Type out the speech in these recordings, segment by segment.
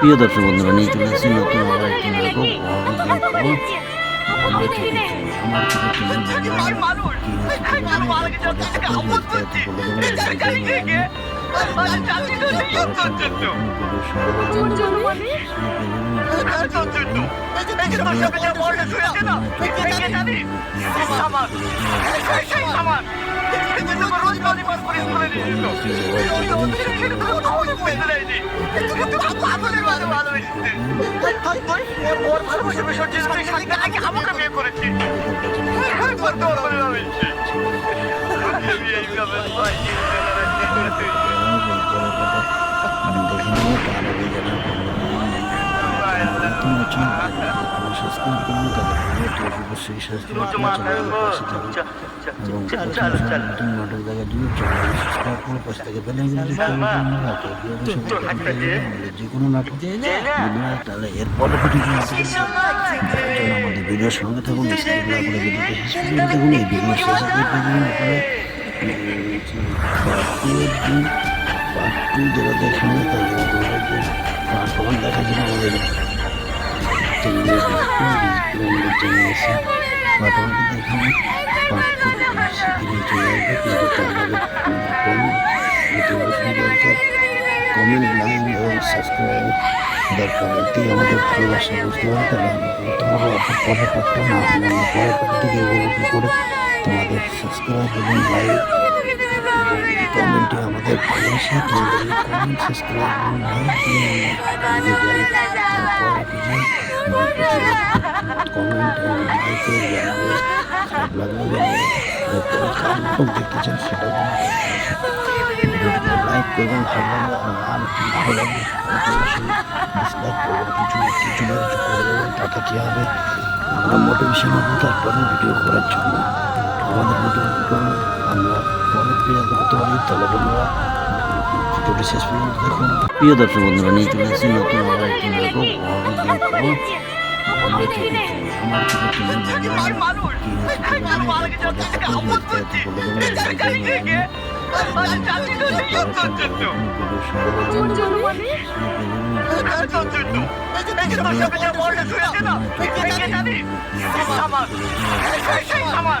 প্রিয় দর্শক বন্ধুরা নিয়ে চলে এসেছি নতুন আবার একটি নাটক আমার আমাকে বিয়ে করেছি করতে পারব না আমি আমি যে কোনো নাটক তাহলে এর পরবর্তী আমাদের ভিডিওর সঙ্গে থাকুন দেখুন এই দেখার জন্য আমাদের চ্যানেলে চ্যানেল আছে পার্ট ওয়ানকে দেখেন পার্ট টু সেদিনে চলে আসবে কিন্তু আপনাদের দরকার কমেন্ট লাইন এবং সাবস্ক্রাইব দরকার এতেই আমাদের ভালোবাসা বুঝতে পারে তাহলে তোমাদের পরের পার্টটা না হলে আমরা পরের পার্ট থেকে এগুলো কী করে তোমাদের সাবস্ক্রাইব এবং লাইক কমেন্টে আমাদের ভালোবাসা তোমাদের কমেন্ট ভালো লাগবে আর ভালো হবে আমরা মোটিভেশন ভিডিও করার জন্য আমাদের করুন আমরা পরে ফিরে করতে পারি তাহলে বন্ধুরা ভিডিওটি শেষ পর্যন্ত দেখুন প্রিয় দর্শক বন্ধুরা নিয়ে চলে এসেছি নতুন আবার একটি নাটক আমার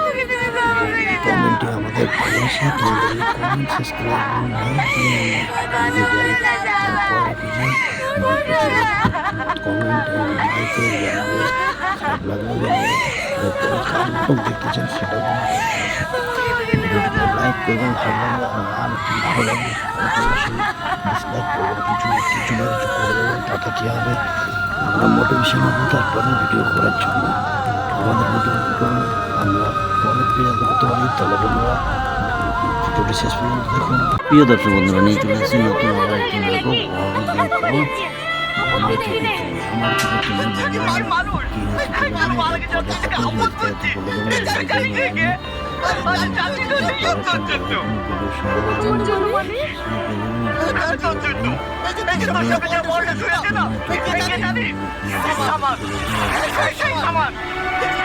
কমেন্টে আমাদের ভালোবাসা তোমাদের কমেন্ট সাবস্ক্রাইব কমেন্ট লাইকে খারাপ লাগবে দেখতে হবে তারপরে ভিডিও করার জন্য আমাদের করুন আমরা পরে ফিরে করতে পারি তাহলে বন্ধুরা ভিডিওটি শেষ পর্যন্ত দেখুন প্রিয় দর্শক বন্ধুরা নিয়ে চলে এসেছি নতুন আবার একটি নাটক আমার চোখে চোখে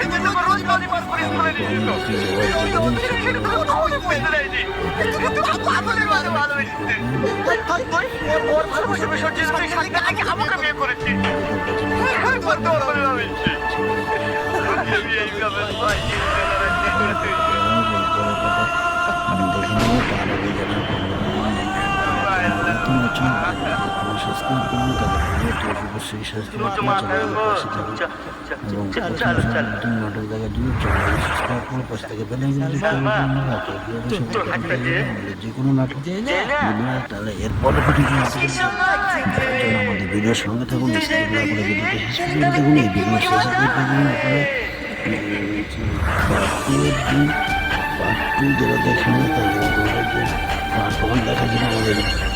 কি হয়েছে কি বললাম, পরে তাকে বলে দেবো, আমার তুই ওর ভালোবাসা বিসর্জন তুই সাথে আগে থেকে বেল যে কোনো তাহলে এর পরবর্তী সঙ্গে থাকুন ভিডিওটি শেষ দেখার জন্য আমাদের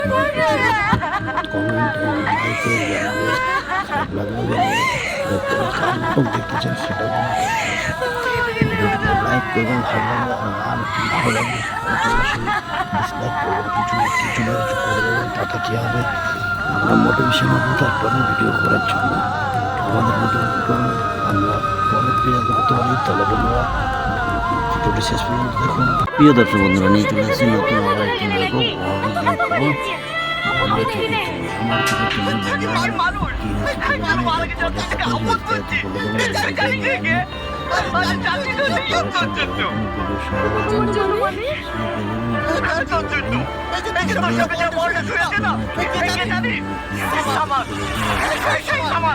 কমেন্ট লাইকে ভালো ভালো ডিসলাইক করবেন কিছু কিছু মোটিভেশন হব তারপরে করার জন্য আমাদের তাহলে ভিডিওটি শেষ পর্যন্ত দেখুন। প্রিয় দর্শক বন্ধুরা নিয়ে চলে এসেছি নতুন আবার একটি আমরা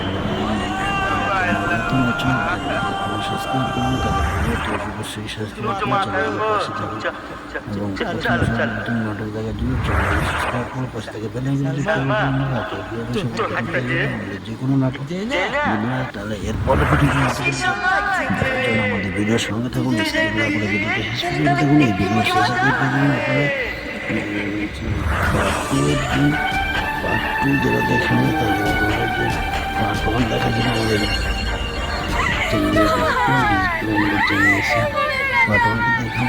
এইভাবে ভাই অবশ্যই সাবস্ক্রাইব এবং নতুন নাটক দেখার জন্য চ্যানেলটি সাবস্ক্রাইব করে পাশে থেকে বেল যে কোনো নাটক তাহলে এর পরবর্তী আমাদের ভিডিওর সঙ্গে থাকুন এই ভিডিও শেষ যারা দেখেন তাদের জন্য আমাদের চ্যানেলে আছে পার্ট ওয়ানটি দেখেন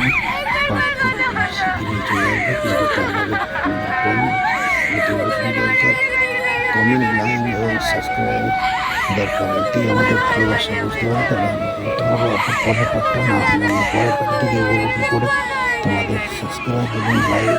শিগগিরই চলে আসবে কিন্তু দরকার কমেন্ট লাইন এবং সাবস্ক্রাইব দরকার এতেই আমাদের ভালোবাসা বুঝতে পারে তাহলে তোমারও পরের পার্টটা না হলে পরের পার্ট থেকে এগুলো কী করে তোমাদের সাবস্ক্রাইব এবং লাইক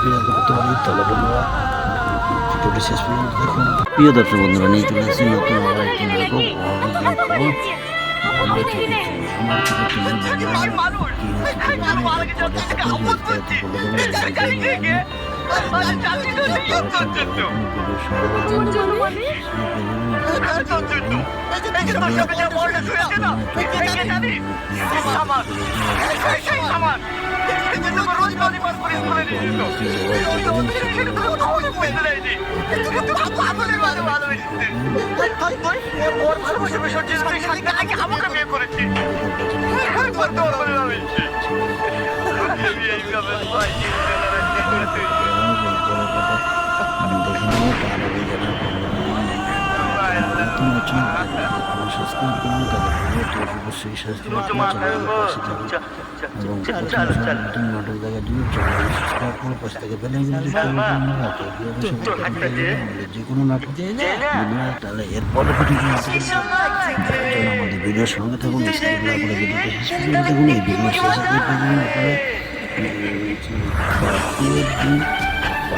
ফিরে করতে পারি তাহলে বন্ধুরা ভিডিওটি শেষ পর্যন্ত দেখুন প্রিয় দর্শক বন্ধুরা নিয়ে চলে এসেছি নতুন আবার একটি নাটক আমরা আমাকে বিয়ে করেছিস আমি করতে পারব না আমি যে কোনো নাটক তাহলে এর পরবর্তী আমাদের ভিডিওর সঙ্গে থাকুন করে দেখুন এই ভিডিও শেষে আপনারা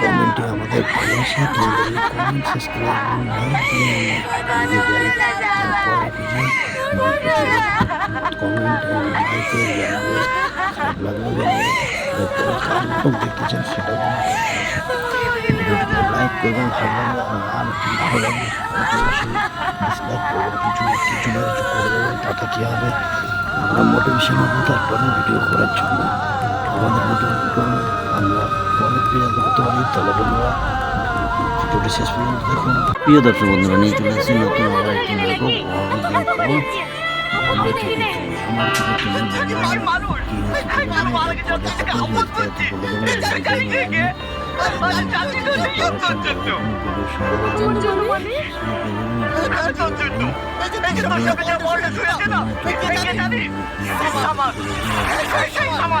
কমেন্টে আমাদের ভালোবাসা, তোমাদের কমেন্ট সাবস্ক্রাইব দেখতে ভালো তাতে হবে আমরা মোটিভেশন হব তারপরে ভিডিও করার জন্য আমাদের করুন আমরা পরে ফিরে করতে। পারি তাহলে বন্ধুরা ভিডিওটি শেষ পর্যন্ত দেখুন প্রিয় দর্শক বন্ধুরা নিয়ে চলে এসেছি নতুন আবার একটি নাটক আমরা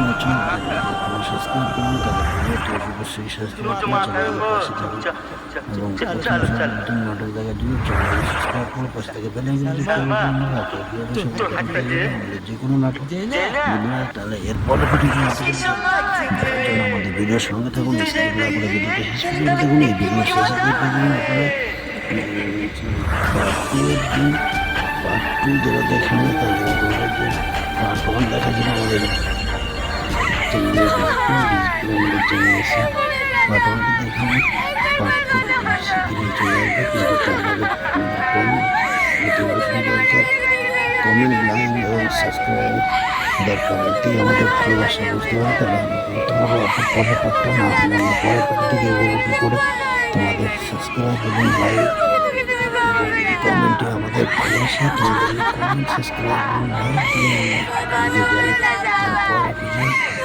নতুন নতুন সাবস্ক্রাইব করুন তাদের অবশ্যই সাবস্ক্রাইব পাশে থাকুন এবং নতুন নাটক দেখার জন্য চ্যানেলটি সাবস্ক্রাইব করে পাশে থেকে বেল যে কোনো নাটক তাহলে এর পরবর্তী আমাদের ভিডিওর সঙ্গে থাকুন ভিডিওটি শেষ পর্যন্ত দেখুন এই ভিডিও শেষে পার্ট টু যারা দেখেন তাদের পার্ট ওয়ান দেখা জন্য আমাদের চ্যানেলে আছে পার্ট ওয়ানটি দেখেন পার্ট টু শীঘ্রই চলে আমাদের ভালোবাসা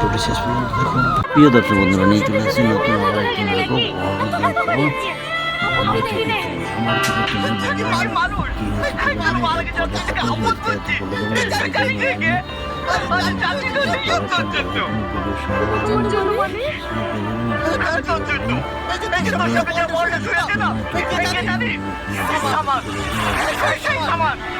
ভিডিওটি শেষ পর্যন্ত দেখুন। প্রিয় দর্শক বন্ধুরা নিয়ে চলে এসেছি নতুন আবার একটি নাটক আমরা আমার থেকে চলে বন্ধুরা কি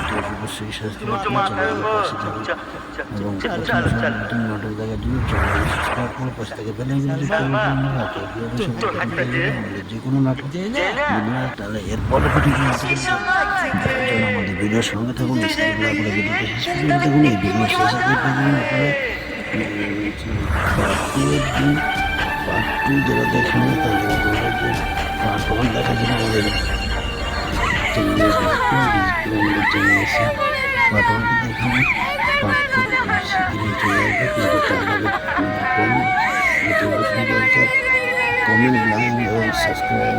দেবেন পরের সাথে বলে দেবেন আমাকে বিয়ে করেছি করতে পারব না আমি এইভাবে দেখে নেব তার আগে যারা নতুন নতুন সাবস্ক্রাইব করুন তাদের পরবর্তী অবশ্যই থাকুন এবং দেখার যে কোনো নাটক তাহলে সঙ্গে থাকুন দেখুন এই ভিডিও শেষে পার্ট টু যারা দেখেন তাদের পার্ট ওয়ান দেখা জন্য চ্যানেলে আমাদের চ্যানেল আছে পার্ট ওয়ানটি দেখেন পার্ট টু শিগগিরই চলে আসবে কিন্তু তার আগে কমেন্ট লাইন এবং সাবস্ক্রাইব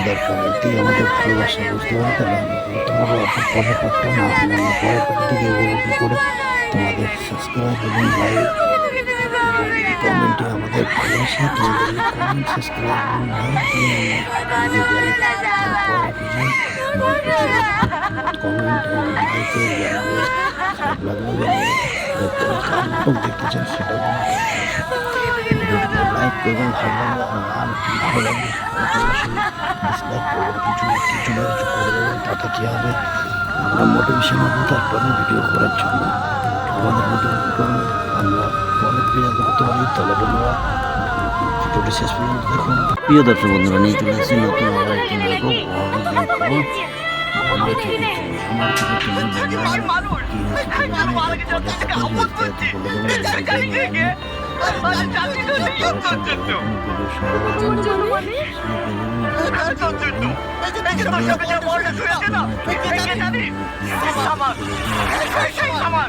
দরকার এটি আমাদের ভালোবাসা বুঝতে পারে তাহলে তোমার পরের পার্টটা না হলে আমরা পরের পার্ট থেকে এগুলো কী করে তোমাদের সাবস্ক্রাইব এবং লাইক কমেন্টে আমাদের ভালোবাসা তোমাদের কমেন্ট সাবস্ক্রাইব কমেন্ট দেখতে চান সেটা লাইক করবেন হবে আমরা মোটিভেশন হব তারপরে ভিডিও করার জন্য আমাদের মোটিভেট আমরা ফিরে করতে পারি তাহলে বন্ধুরা ভিডিওটি শেষ পর্যন্ত দেখুন প্রিয় দর্শক বন্ধুরা নিয়ে চলে এসেছি নতুন আবার একটি নাটক আমার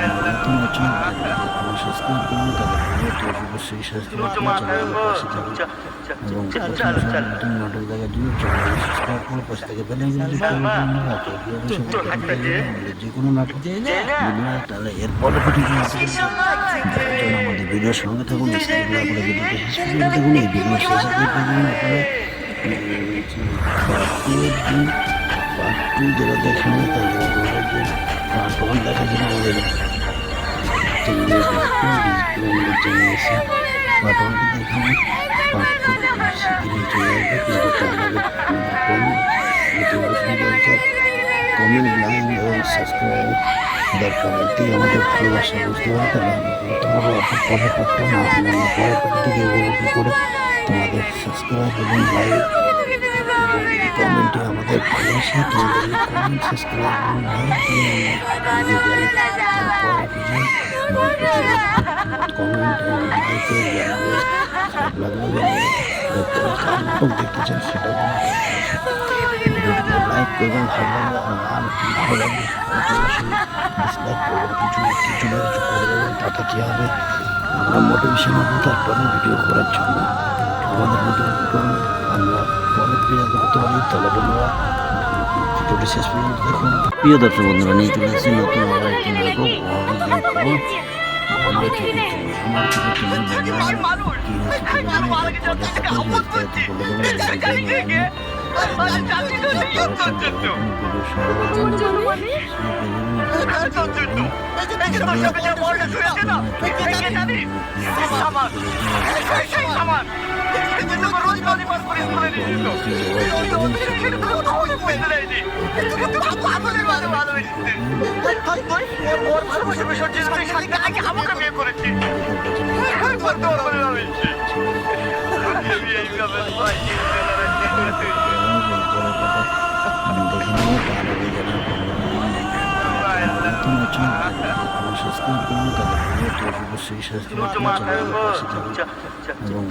নতুন আমার সাবস্ক্রাইব করুন তাদের অবশ্যই থাকুন এবং নতুন নাটক দেখার জন্য চ্যানেল পাশে থেকে বেলে যে কোনো নাটক তাহলে ভিডিও আমাদের ভিডিওর সঙ্গে থাকুন দেখুন পার্ট টু যারা দেখেন তাদের পার্ট ওয়ান দেখার জন্য আমাদের আমাদের চ্যানেল এসে পার্ট ওয়ানটি দেখেন পার্ট টু শিগগিরই চলে আসবে কিন্তু তার আগে কমেন্ট লাইন এবং সাবস্ক্রাইব দরকার এটি আমাদের ভালোবাসা বুঝতে পারে তাহলে তোমার পরের পার্টটা না হলে আমরা পার্ট থেকে এগুলো কী করে তোমাদের সাবস্ক্রাইব এবং লাইক কমেন্টে আমাদের ভালোবাসা কমেন্ট ভালো কী হবে আমরা মোটিভেশন হব তারপরে ভিডিও করার জন্য আমাদের করুন আমরা পরে ফিরে করতে পারি তাহলে বন্ধুরা ভিডিওটি শেষ পর্যন্ত দেখুন প্রিয় দর্শক বন্ধুরা নিয়ে চলে এসেছি নতুন আবার একটি নাটক আমার আমাকে বিয়ে করেছি একবার নতুন নতুন সাবস্ক্রাইব করুন তাদের অবশ্যই সাবস্ক্রাইব এবং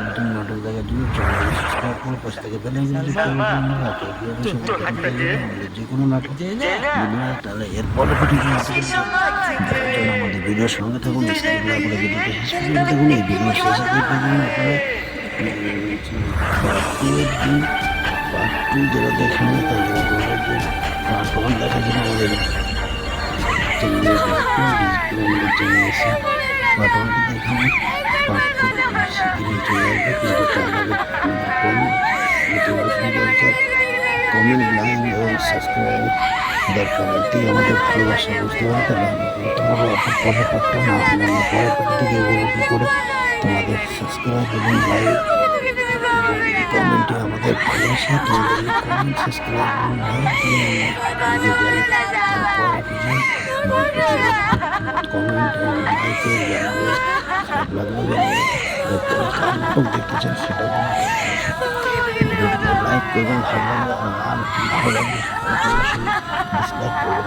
নতুন নাটক দেখার জন্য চ্যানেল সাবস্ক্রাইব করে পাশে থেকে বেলে যে কোনো নাটক তাহলে এরপরে ভিডিও আমাদের ভিডিওর সঙ্গে থাকুন ভিডিওটি শেষ পর্যন্ত দেখুন এই ভিডিও শেষে আপনারা পার্ট টু যারা দেখেন তাদের পার্ট ওয়ান দেখার জন্য আমাদের পার্ট ওয়ানটি দেখেন শিগগিরই চলে আসবে কিন্তু তার আগে কমেন্ট লাইন এবং তোমাদের সাবস্ক্রাইব এবং লাইক কমেন্টে আমাদের ভালোবাসা তোমাদের কমেন্ট সাবস্ক্রাইব এবং লাইক দেখতে চান সেটা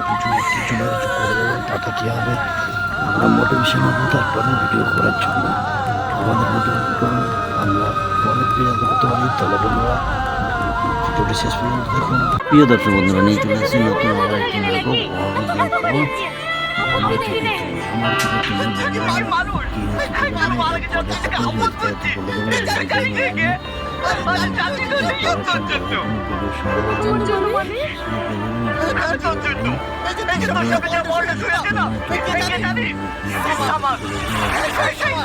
কিছু মোটিভেশন হব তারপরে ভিডিও করার জন্য আমাদের মোটিভেট আমরা পরের ভিডিও করতে পারি তাহলে বন্ধুরা ভিডিওটি শেষ পর্যন্ত দেখুন। প্রিয় দর্শক বন্ধুরা নিয়ে চলে এসেছি নতুন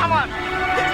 আমার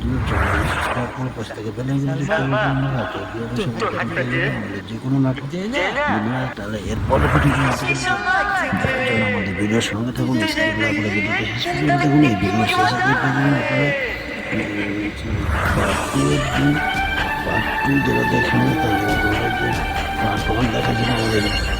বিয়ে করেছি করতে পারব না আমি এইভাবে এবং নতুন নাটক দেখা দিয়ে সাবস্ক্রাইব তাহলে এর পরবর্তী আমাদের ভিডিওর সঙ্গে থাকুন দেখুন এই ভিডিও তাদের দেখার জন্য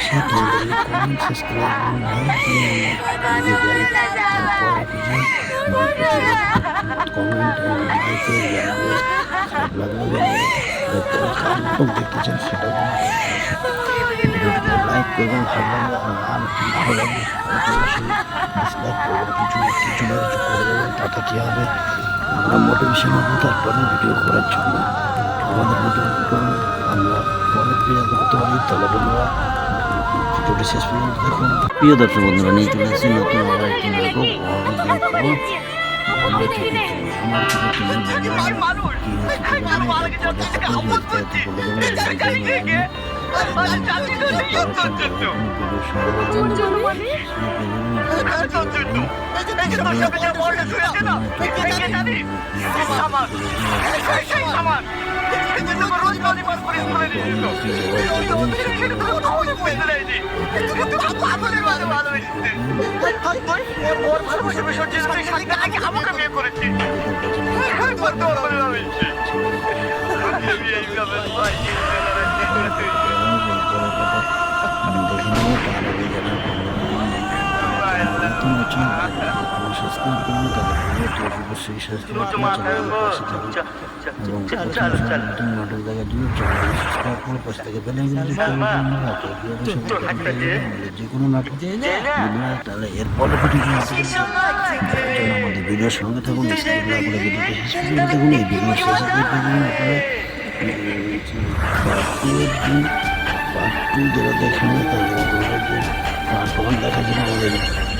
ভালোবাসা তোমাদের কমেন্ট সাবস্ক্রাইব কমেন্ট দেখতে চান সেটা লাইক করবেন ভালো ভালো লাগলে ডিসলাইক করবেন কিছু কিছু না কিছু করে দেবেন তাতে কী হবে আমরা মোটিভেশন হব তারপরে ভিডিও করার জন্য আমাদের করুন আমরা পরের ভিডিও করতে পারি তাহলে বন্ধুরা ভিডিওটি শেষ পর্যন্ত দেখুন। প্রিয় দর্শক বন্ধুরা নিয়ে চলে এসেছি নতুন আবার একটি নাটক আমার আমাকে বিয়ে করেছি করতে পারব না আমি এইভাবে অবশ্যই এবং নতুন নাটক দেখা দিয়ে করে পাশে থেকে বেলে যে কোনো নাটক তাহলে এর পরবর্তী আমাদের ভিডিওর সঙ্গে থাকুন ভিডিওটি শেষ পর্যন্ত দেখুন এই ভিডিও শেষে আপনারা পার্ট টু যেটা দেখেন তাদের পার্ট ওয়ান দেখার জন্য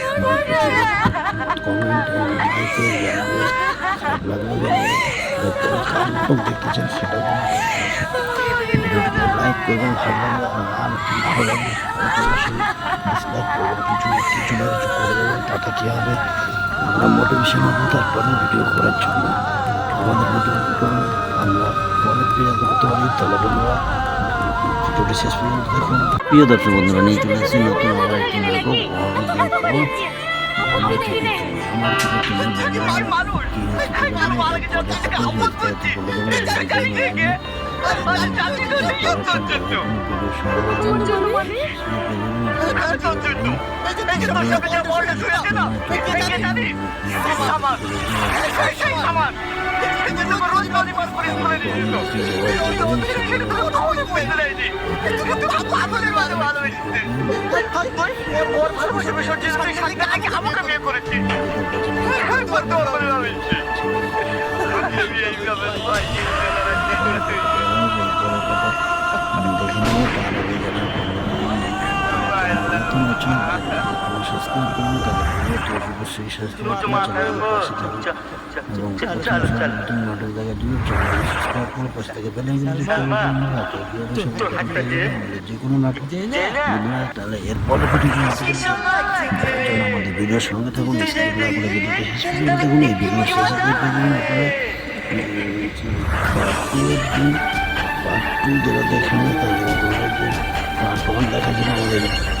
কমেন্ট লাইকে জানাবে খারাপ লাগলে নাটক দেখতে চান সেটা লাইক করবেন ভালো আর ভালো লাগলে ডিসলাইক করবেন কিছু কিছু না কিছু করে দেবেন তাতে কী হবে আমরা মোটিভেশন হব তারপরে ভিডিও করার জন্য আমাদের মোটিভেট আমরা পরের ভিডিও করতে পারি তাহলে বন্ধুরা ভিডিওটি শেষ পর্যন্ত দেখুন প্রিয় দর্শক বন্ধুরা নিয়ে চলে এসেছি নতুন আবার একটি নাটক আমার থেকে আমার থেকে তুমি বন্ধুরা কি হয়েছে বলে এই যে জানি সামান এই সেই সামান এই যে তোমার রোজ নদী পার করে স্কুলে নিয়ে যেত তুই তো ওদের ছেড়ে কোনো নাটক তাহলে এর পরবর্তী আমাদের ভিডিওর সঙ্গে থাকুন স্ক্রিপ্ট শেষ পর্যন্ত দেখুন এই ভিডিও শেষ পার্ট টু যারা দেখেন তাদের পার্ট ওয়ান দেখার জন্য আমাদের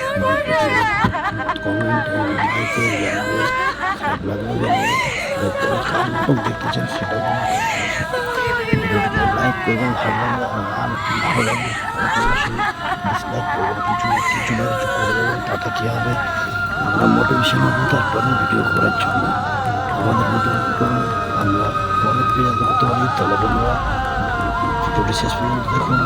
কমেন্ট লাইকে জানাবে খারাপ লাগবে এরপরে দেখতে চান সেটাও লাইক করবেন ভালো আর ভালো লাগবে ডিসলাইক করবেন কিছু কিছু না কিছু করে দেবেন তাতে কী হবে আমরা মোটিভেশন হব তারপরে ভিডিও করার জন্য আমাদের মোটিভেট আমরা পরে ভিডিও করতে পারি তাহলে বন্ধুরা ভিডিওটি শেষ পর্যন্ত দেখুন